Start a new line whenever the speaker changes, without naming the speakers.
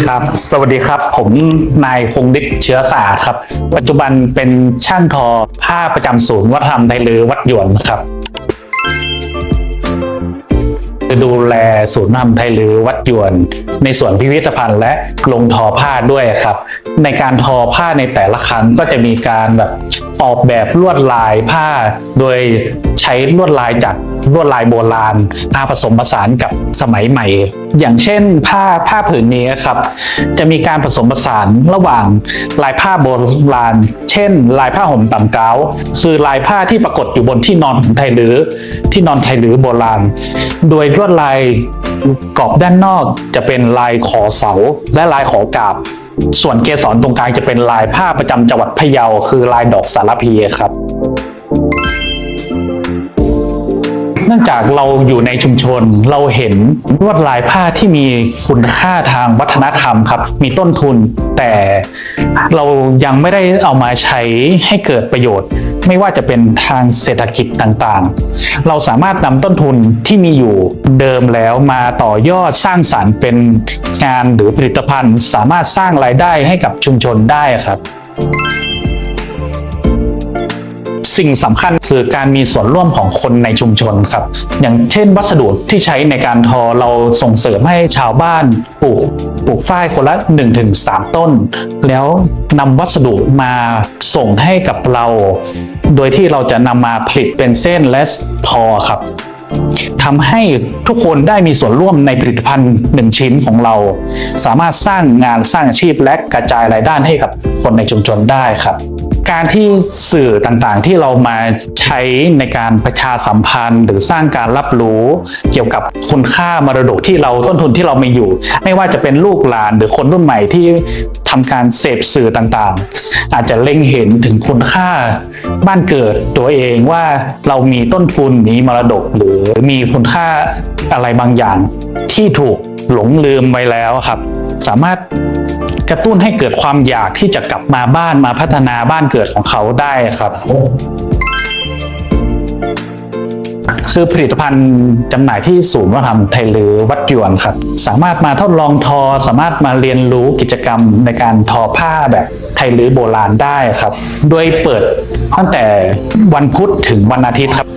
ครับ สวัสดีครับ ผมนายคงฤทธิ์เชื้อสะอาดครับ ปัจจุบันเป็นช่างทอผ้าประจำศูนย์วัฒนธรรมไทยลือวัดหยวนครับดูแลศูนย์วัฒนธรรมไทยลือวัดหยวน ในส่วนพิพิธภัณฑ์และลงทอผ้าด้วยครับ ในการทอผ้าในแต่ละครั้งก็จะมีการแบบ ออกแบบลวดลายผ้า โดยใช้ลวดลายจากลวดลายโบราณมาผสมผสานกับสมัยใหม่ อย่างเช่นผ้าผ้าผืนนี้ครับ จะมีการผสมผสานระหว่างลายผ้าโบราณ เช่น ลายผ้าห่มต่ำก้าวคือลายผ้าที่ปรากฏอยู่บนที่นอนของไทยลือที่นอนไทยลือโบราณ โดยลวดลายกรอบด้านนอกจะเป็นลายขอเสาและลายขอกาบ ส่วนเกสรตรงกลางจะเป็นลายผ้าประจำจังหวัดพะเยาคือลายดอกสารพีครับ เนื่องจากเราอยู่ในชุมชนเราเห็นลวดลายผ้าที่มีคุณค่าทางวัฒนธรรมครับ มีต้นทุน แต่เรายังไม่ได้เอามาใช้ให้เกิดประโยชน์ ไม่ว่าจะเป็นทางเศรษฐกิจต่างๆ เราสามารถนำต้นทุนที่มีอยู่เดิมแล้วมาต่อยอดสร้างสารรค์เป็นงานหรือผลิตภัณฑ์ สามารถสร้างรายได้ให้กับชุมชนได้ครับ สิ่งสำคัญคือการมีส่วนร่วมของคนในชุมชนครับ อย่างเช่น วัสดุที่ใช้ในการทอเราส่งเสริมให้ชาวบ้านปลูกปลูกฝ้ายคนละ 1-3 ต้น แล้วนำวัสดุมาส่งให้กับเรา โดยที่เราจะนำมาผลิตเป็นเส้นและทอครับทำให้ทุกคนได้มีส่วนร่วมในผลิตภัณฑ์หนึ่งชิ้นของเรา สามารถสร้างงานสร้างอาชีพและกระจายรายได้ให้กับคนในชุมชนได้ครับ การที่สื่อต่างๆ ที่เรามาใช้ในการประชาสัมพันธ์ หรือสร้างการรับรู้เกี่ยวกับคุณค่ามรดกที่เราต้นทุนที่เรามีอยู่ ไม่ว่าจะเป็นลูกหลานหรือคนรุ่นใหม่ที่ทำการเสพสื่อต่างๆ อาจจะเล็งเห็นถึงคุณค่าบ้านเกิดตัวเองว่าเรามีต้นทุนมีมรดกหรือมีคุณค่าอะไรบางอย่างที่ถูกหลงลืมไปแล้วครับ สามารถ กระตุ้นให้เกิดความอยากที่จะกลับมาบ้านมาพัฒนาบ้านเกิดของเขาได้ครับคือผลิตภัณฑ์จำหน่ายที่ศูนย์วัฒนธรรมไทยลือวัดยวนครับ สามารถมาทดลองทอ สามารถมาเรียนรู้กิจกรรมในการทอผ้าแบบไทยลือโบราณได้ครับ โดยเปิดตั้งแต่วันพุธถึงวันอาทิตย์ครับ